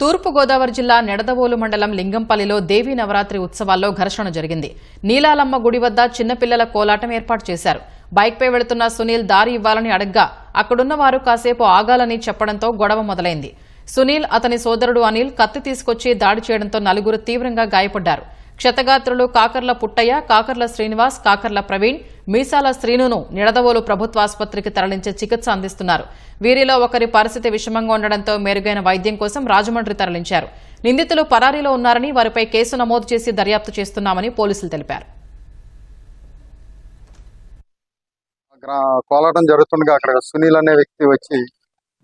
తూర్పుగోదావరి జిల్లా నెడదవోలు మండలం లింగంపల్లిలో దేవీ నవరాత్రి ఉత్సవాల్లో ఘర్షణ జరిగింది. నీలాలమ్మ గుడి వద్ద చిన్నపిల్లల కోలాటం ఏర్పాటు చేశారు. బైక్పై వెళుతున్న సునీల్ దారి ఇవ్వాలని అడగ్గా అక్కడున్న వారు కాసేపు ఆగాలని చెప్పడంతో గొడవ మొదలైంది. సునీల్ అతని సోదరుడు అనిల్ కత్తి తీసుకొచ్చి దాడి చేయడంతో నలుగురు తీవ్రంగా గాయపడ్డారు. క్షతగాత్రులు కాకర్ల పుట్టయ్య కాకర్ల శ్రీనివాస్ కాకర్ల ప్రవీణ్ మీసాల శ్రీనును నిడదవోలు ప్రభుత్వాసుపత్రికి తరలించి చికిత్స అందిస్తున్నారు. వీరిలో ఒకరి పరిస్థితి విషమంగా ఉండడంతో మెరుగైన వైద్యం కోసం రాజమండ్రి తరలించారు. నిందితులు పరారీలో ఉన్నారని వారిపై కేసు నమోదు చేసి దర్యాప్తు చేస్తున్నామని పోలీసులు తెలిపారు. అక్కడ కోలాటం జరుగుతుండగా అక్కడ సునీల్ అనే వ్యక్తి వచ్చి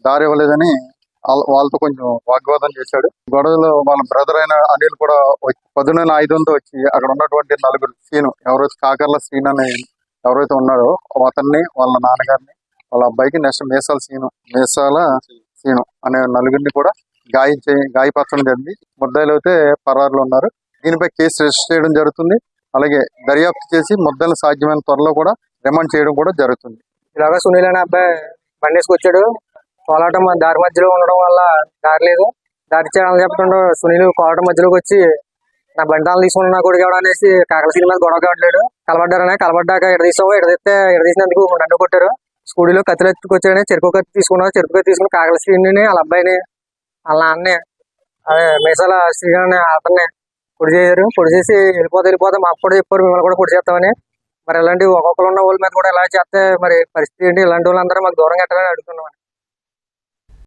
దారి ఇవ్వలేదని వాళ్ళతో కొంచెం వాగ్వాదం చేశాడు. గొడవలో వాళ్ళ బ్రదర్ అయిన అనిల్ కూడా వచ్చి పదునైన ఆయుధంతో వచ్చి అక్కడ ఉన్నటువంటి నలుగురు సీను ఎవరైతే కాకర్ల సీన్ అనే ఎవరైతే ఉన్నారో అతన్ని వాళ్ళ నాన్నగారిని వాళ్ళ అబ్బాయికి నెక్స్ట్ మేసాల సీను మేసాల సీను అనే నలుగురిని కూడా గాయించే గాయపరచడం జరిగింది. ముద్దాయిలు అయితే పరారులు ఉన్నారు. దీనిపై కేసు రిజిస్టర్ చేయడం జరుగుతుంది. అలాగే దర్యాప్తు చేసి ముద్దాయిలు సాధ్యమైన త్వరలో కూడా రిమాండ్ చేయడం కూడా జరుగుతుంది. ఇలాగా సునీల్ అనే అబ్బాయి బండేసుకొచ్చాడు కోలాటం దారి మధ్యలో ఉండడం వల్ల దారి లేదు. దారి చేయాలని చెప్తుండో సునీల్ కోలాటం మధ్యలోకి వచ్చి నా బండాలు తీసుకుని నా కొడుకు ఎవడు అనేసి కాకల సీన్ మీద గొడవ కావట్లేడు కలబడ్డారనే కలబడ్డాక ఎడ తీసావు ఎడ తీస్తే ఎడ తీసినందుకు నన్ను కొట్టారు. స్కూడీలో కత్తులు ఎత్తుకొచ్చాడని చెరుకు కత్తి తీసుకున్నారు చెరుకు కత్తి తీసుకుని కాకల శ్రీని వాళ్ళ అబ్బాయిని వాళ్ళ నాన్నే అదే మీసాల శ్రీని అతన్ని పొడి చేశారు. పొడి చేసి వెళ్ళిపోతే వెళ్ళిపోతే మాకు కూడా చెప్పారు మిమ్మల్ని కూడా పొడి చేస్తామని. మరి ఇలాంటి ఒక్కొక్కరు ఉన్న వాళ్ళ మీద కూడా ఇలా చేస్తే మరి పరిస్థితి ఏంటి? ఇలాంటి వాళ్ళందరూ మాకు దూరం కట్టాలని అడుగుతున్నాం.